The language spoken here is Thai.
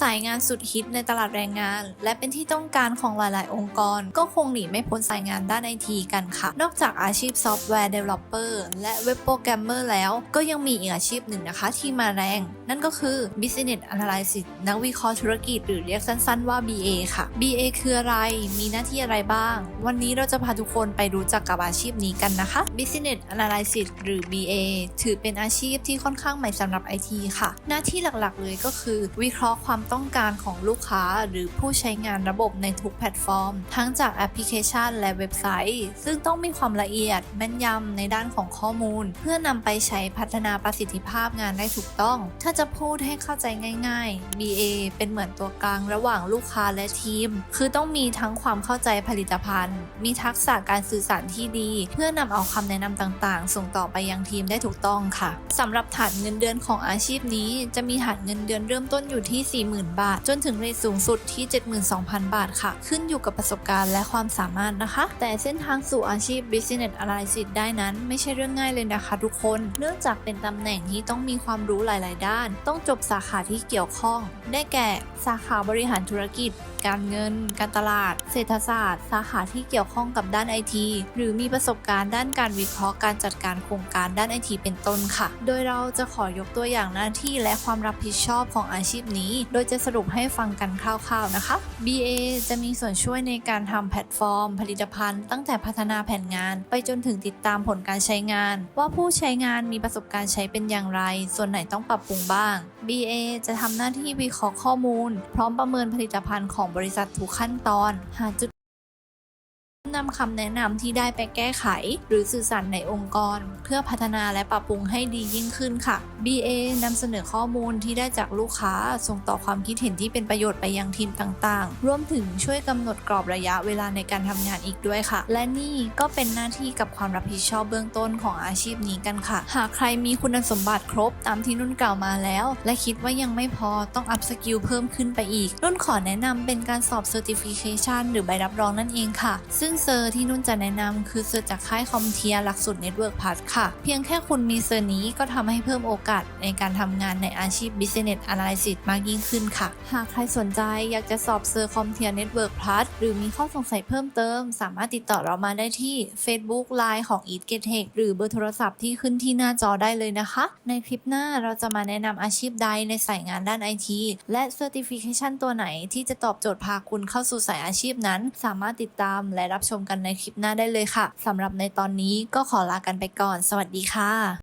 สายงานสุดฮิตในตลาดแรงงาน และเป็นที่ต้องการของหลาย ๆ องค์กร ก็คงหนีไม่พ้นสายงานด้านไอทีกันค่ะ นอกจากอาชีพซอฟต์แวร์เดเวลลอปเปอร์และเว็บโปรแกรมเมอร์แล้ว ก็ยังมีอีกอาชีพหนึ่งนะคะที่มาแรง นั่นก็คือ Business Analysis นักวิเคราะห์ธุรกิจหรือเรียกสั้น ๆ ว่า BA ค่ะ BA คืออะไร มีหน้าที่อะไรบ้าง วันนี้เราจะพาทุกคนไปรู้จักกับอาชีพนี้กันนะคะ Business Analysis หรือ BA ถือเป็นอาชีพที่ค่อนข้างใหม่สำหรับ IT ค่ะ หน้าที่หลัก ๆ เลยก็คือ วิเคราะห์ความต้องการของลูกค้าหรือผู้ใช้งานระบบในทุกแพลตฟอร์ม ทั้งจากแอปพลิเคชันและเว็บไซต์ ซึ่งต้องมีความละเอียดแม่นยำในด้านของข้อมูล เพื่อนำไปใช้พัฒนาประสิทธิภาพงานได้ถูกต้อง ถ้าจะพูดให้เข้าใจง่าย ๆ BA เป็นเหมือนตัวกลางระหว่างลูกค้าและทีม คือต้องมีทั้งความเข้าใจผลิตภัณฑ์ มีทักษะการสื่อสารที่ดี เพื่อนำเอาคำแนะนำต่างๆ ส่งต่อไปยังทีมได้ถูกต้องค่ะสำหรับฐานเงินเดือนของอาชีพนี้ จะมีฐานเงินเดือนเริ่มต้นอยู่ที่40,000 บาท จนถึงเรทสูงสุดที่ 72,000 บาทค่ะ ขึ้นอยู่กับประสบการณ์และความสามารถนะคะ แต่เส้นทางสู่อาชีพ Business Analyst ได้นั้น ไม่ใช่เรื่องง่ายเลยนะคะทุกคน เนื่องจากเป็นตำแหน่งที่ต้องมีความรู้หลาย ๆ ด้าน ต้องจบสาขาที่เกี่ยวข้อง ได้แก่ สาขาบริหารธุรกิจ การเงิน การตลาด เศรษฐศาสตร์ สาขาที่เกี่ยวข้องกับด้านไอทีหรือมีประสบการณ์ด้านการวิเคราะห์การจัดการโครงการด้านไอทีเป็นต้นค่ะ โดยเราจะขอยกตัวอย่างหน้าที่และความรับผิดชอบของอาชีพนี้ โดยจะสรุปให้ฟังกันคร่าวๆนะคะ BA จะมีส่วนช่วยในการทำแพลตฟอร์ม ผลิตภัณฑ์ ตั้งแต่พัฒนาแผนงาน ไปจนถึงติดตามผลการใช้งาน ว่าผู้ใช้งานมีประสบการณ์ใช้เป็นอย่างไร ส่วนไหนต้องปรับปรุงบ้าง BA จะทำหน้าที่วิเคราะห์ข้อมูล พร้อมประเมินผลิตภัณฑ์ของบริษัททุกขั้นตอน หาจุด นำคำแนะนำที่ได้ไปแก้ไข หรือสื่อสารในองค์กร เพื่อพัฒนาและปรับปรุงให้ดียิ่งขึ้นค่ะ BA นำเสนอข้อมูลที่ได้จากลูกค้า ส่งต่อความคิดเห็นที่เป็นประโยชน์ไปยังทีมต่างๆ รวมถึงช่วยกำหนดกรอบระยะเวลาในการทำงานอีกด้วยค่ะ และนี่ก็เป็นหน้าที่กับความรับผิดชอบเบื้องต้นของอาชีพนี้กันค่ะ หากใครมีคุณสมบัติครบตามที่นุ่นกล่าวมาแล้ว และคิดว่ายังไม่พอต้องอัพสกิลเพิ่มขึ้นไปอีก นุ่นขอแนะนำเป็นการสอบ Certification หรือใบรับรองนั่นเองค่ะ ซึ่งเซอร์ที่นุ่นจะแนะนำคือเซอร์จากค่ายคอมเทียหลักสูตร Network Plus ค่ะ เพียงแค่คุณมีเซอร์นี้ก็ทำให้เพิ่มโอกาสในการทำงานในอาชีพ Business Analysis มากยิ่งขึ้นค่ะ หากใครสนใจอยากจะสอบเซอร์คอมเทีย Network Plus หรือมีข้อสงสัยเพิ่มเติม สามารถติดต่อเรามาได้ที่ Facebook Line ของ e a t g e t e c h หรือเบอร์โทรศัพท์ที่ขึ้นที่หน้าจอได้เลยนะคะ ในคลิปหน้าเราจะมาแนะนำอาชีพใดในสายงานด้าน IT และ Certification ตัวไหนที่จะตอบโจทย์พาคุณเข้าสู่สายอาชีพนั้น สามารถติดตามและรับชมกันในคลิปหน้าได้เลยค่ะสำหรับในตอนนี้ก็ขอลากันไปก่อน สวัสดีค่ะ